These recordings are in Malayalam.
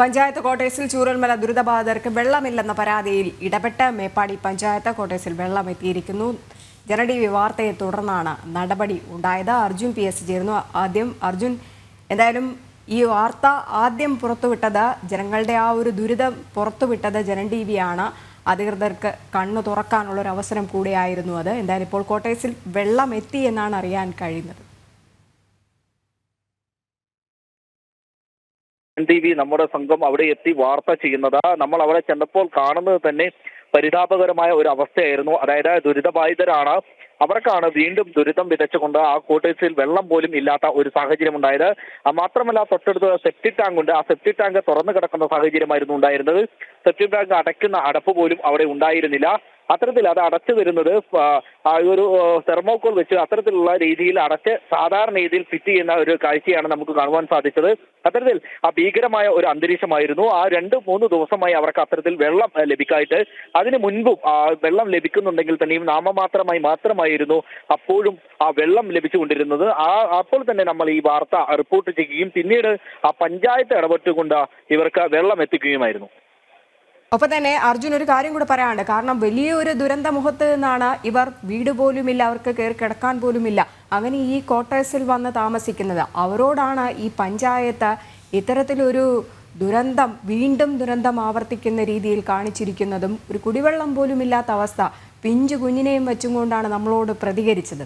പഞ്ചായത്ത് കോട്ടേഴ്സിൽ ചൂരൽമല ദുരിതബാധിതർക്ക് വെള്ളമില്ലെന്ന പരാതിയിൽ ഇടപെട്ട മേപ്പാടി പഞ്ചായത്ത് കോട്ടേഴ്സിൽ വെള്ളം എത്തിയിരിക്കുന്നു ജനടി വാർത്തയെ തുടർന്നാണ് നടപടി ഉണ്ടായത്. അർജുൻ പി എസ് ചേരുന്നു. ആദ്യം അർജുൻ എന്തായാലും ഈ വാർത്ത ആദ്യം പുറത്തുവിട്ടത് ജനങ്ങളുടെ ആ ഒരു ദുരിതം പുറത്തുവിട്ടത് ജനൻ ടി വിയാണ് അധികൃതർക്ക് കണ്ണു തുറക്കാനുള്ള ഒരു അവസരം കൂടിയായിരുന്നു അത്. എന്തായാലും ഇപ്പോൾ കോട്ടേഴ്സിൽ വെള്ളം എത്തി എന്നാണ് അറിയാൻ കഴിയുന്നത്. ടി വി നമ്മുടെ സംഘം അവിടെ എത്തി വാർത്ത ചെയ്യുന്നത്. നമ്മൾ അവിടെ ചെന്നപ്പോൾ കാണുന്നത് തന്നെ പരിതാപകരമായ ഒരു അവസ്ഥയായിരുന്നു. അതായത് ദുരിതബാധിതരാണ്. അവർക്കാണ് വീണ്ടും ദുരിതം വിതച്ചുകൊണ്ട് ആ കോട്ടേഴ്സിൽ വെള്ളം പോലും ഇല്ലാത്ത ഒരു സാഹചര്യം ഉണ്ടായത്. മാത്രമല്ല തൊട്ടടുത്ത് സെപ്റ്റിക് ടാങ്ക് ഉണ്ട്. ആ സെപ്റ്റിക് ടാങ്ക് തുറന്നു കിടക്കുന്ന സാഹചര്യമായിരുന്നു ഉണ്ടായിരുന്നത്. സെപ്റ്റിക് ടാങ്ക് അടയ്ക്കുന്ന അടപ്പ് പോലും അവിടെ ഉണ്ടായിരുന്നില്ല. അത്തരത്തിൽ അത് അടച്ചു ആ ഒരു തെർമോക്കോൾ വെച്ച് അത്തരത്തിലുള്ള രീതിയിൽ അടച്ച് സാധാരണ രീതിയിൽ ഫിറ്റ് ചെയ്യുന്ന ഒരു കാഴ്ചയാണ് നമുക്ക് കാണുവാൻ സാധിച്ചത്. അത്തരത്തിൽ ആ ഭീകരമായ ഒരു അന്തരീക്ഷമായിരുന്നു. ആ രണ്ട് മൂന്ന് ദിവസമായി അവർക്ക് അത്തരത്തിൽ വെള്ളം ലഭിക്കായിട്ട് അതിനു മുൻപും വെള്ളം ലഭിക്കുന്നുണ്ടെങ്കിൽ തന്നെയും നാമമാത്രമായി മാത്രമായിരുന്നു അപ്പോഴും ആ വെള്ളം ലഭിച്ചുകൊണ്ടിരുന്നത്. ആ അപ്പോൾ തന്നെ നമ്മൾ ഈ വാർത്ത റിപ്പോർട്ട് ചെയ്യുകയും പിന്നീട് ആ പഞ്ചായത്ത് ഇടപെട്ടുകൊണ്ട് ഇവർക്ക് വെള്ളം എത്തിക്കുകയുമായിരുന്നു. ഒപ്പം തന്നെ അർജുൻ ഒരു കാര്യം കൂടെ പറയാനുണ്ട്. കാരണം വലിയൊരു ദുരന്ത മുഖത്ത് നിന്നാണ് ഇവർ വീട് പോലുമില്ല അവർക്ക് കയറി കിടക്കാൻ പോലുമില്ല. അങ്ങനെ ഈ ക്വാർട്ടേഴ്സിൽ വന്ന് താമസിക്കുന്നത്. അവരോടാണ് ഈ പഞ്ചായത്ത് ഇത്തരത്തിലൊരു ദുരന്തം വീണ്ടും ദുരന്തം ആവർത്തിക്കുന്ന രീതിയിൽ കാണിച്ചിരിക്കുന്നതും ഒരു കുടിവെള്ളം പോലും ഇല്ലാത്ത അവസ്ഥ പിഞ്ചു കുഞ്ഞിനെയും വെച്ചും കൊണ്ടാണ് നമ്മളോട് പ്രതികരിച്ചത്.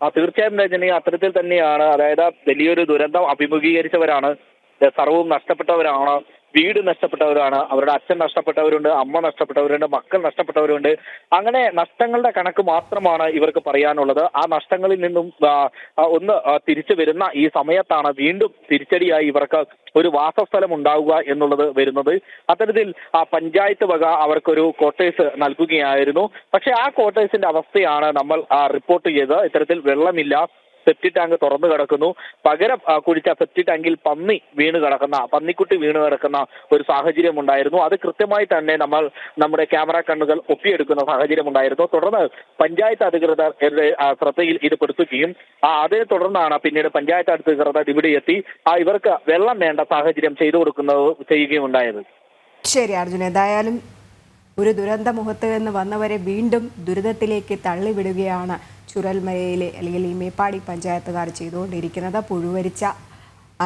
ആ തീർച്ചയായും രജനി അത്തരത്തിൽ തന്നെയാണ്. അതായത് വലിയൊരു ദുരന്തം അഭിമുഖീകരിച്ചവരാണ് സർവവും നഷ്ടപ്പെട്ടവരാണ്. വീട് നഷ്ടപ്പെട്ടവരാണ് അവരുടെ അച്ഛൻ നഷ്ടപ്പെട്ടവരുണ്ട് അമ്മ നഷ്ടപ്പെട്ടവരുണ്ട് മക്കൾ നഷ്ടപ്പെട്ടവരുണ്ട്. അങ്ങനെ നഷ്ടങ്ങളുടെ കണക്ക് മാത്രമാണ് ഇവർക്ക് പറയാനുള്ളത്. ആ നഷ്ടങ്ങളിൽ നിന്നും ഒന്ന് തിരിച്ചു വരുന്ന ഈ സമയത്താണ് വീണ്ടും തിരിച്ചടിയായി ഇവർക്ക് ഒരു വാസസ്ഥലം ഉണ്ടാവുക എന്നുള്ളത് വരുന്നത്. അത്തരത്തിൽ ആ പഞ്ചായത്ത് വക അവർക്കൊരു ക്വാർട്ടേഴ്സ് നൽകുകയായിരുന്നു. പക്ഷെ ആ ക്വാർട്ടേഴ്സിന്റെ അവസ്ഥയാണ് നമ്മൾ റിപ്പോർട്ട് ചെയ്തത്. ഇത്തരത്തിൽ വെള്ളമില്ല. സെപ്റ്റി ടാങ്ക് തുറന്നു കിടക്കുന്നു. പകരം കുഴിച്ച സെപ്റ്റി ടാങ്കിൽ പന്നി വീണ് കിടക്കുന്ന പന്നിക്കുട്ടി വീണ് കിടക്കുന്ന ഒരു സാഹചര്യം ഉണ്ടായിരുന്നു. അത് കൃത്യമായി തന്നെ നമ്മൾ നമ്മുടെ ക്യാമറ കണ്ണുകൾ ഒപ്പിയെടുക്കുന്ന സാഹചര്യം ഉണ്ടായിരുന്നു. തുടർന്ന് പഞ്ചായത്ത് അധികൃതർ ശ്രദ്ധയിൽ ഇത് പെടുത്തുകയും അതിനെ തുടർന്നാണ് പിന്നീട് പഞ്ചായത്ത് അധികൃതർ ഇവിടെ എത്തി ആ ഇവർക്ക് വെള്ളം വേണ്ട സാഹചര്യം ചെയ്തു കൊടുക്കുന്നത് ചെയ്യുകയും ഉണ്ടായത്. ശരി അർജുൻ എന്തായാലും ഒരു ദുരന്ത മുഖത്ത് നിന്ന് വന്നവരെ വീണ്ടും ദുരിതത്തിലേക്ക് തള്ളിവിടുകയാണ് ചുരൽമലയിലെ അല്ലെങ്കിൽ ഈ മേപ്പാടി പഞ്ചായത്തുകാർ ചെയ്തുകൊണ്ടിരിക്കുന്നത് പുഴുവരിച്ച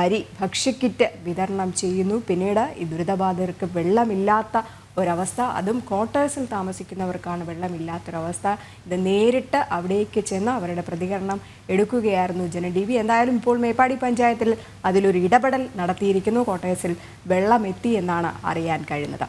അരി ഭക്ഷ്യക്കിറ്റ് വിതരണം ചെയ്യുന്നു. പിന്നീട് ഈ ദുരിതബാധിതർക്ക് വെള്ളമില്ലാത്ത ഒരവസ്ഥ അതും ക്വാർട്ടേഴ്സിൽ താമസിക്കുന്നവർക്കാണ് വെള്ളമില്ലാത്തൊരവസ്ഥ. ഇത് നേരിട്ട് അവിടേക്ക് ചെന്ന് അവരുടെ പ്രതികരണം എടുക്കുകയായിരുന്നു ജന ഡി വി. എന്തായാലും ഇപ്പോൾ മേപ്പാടി പഞ്ചായത്തിൽ അതിലൊരു ഇടപെടൽ നടത്തിയിരിക്കുന്നു. ക്വാർട്ടേഴ്സിൽ വെള്ളമെത്തി എന്നാണ് അറിയാൻ കഴിയുന്നത്.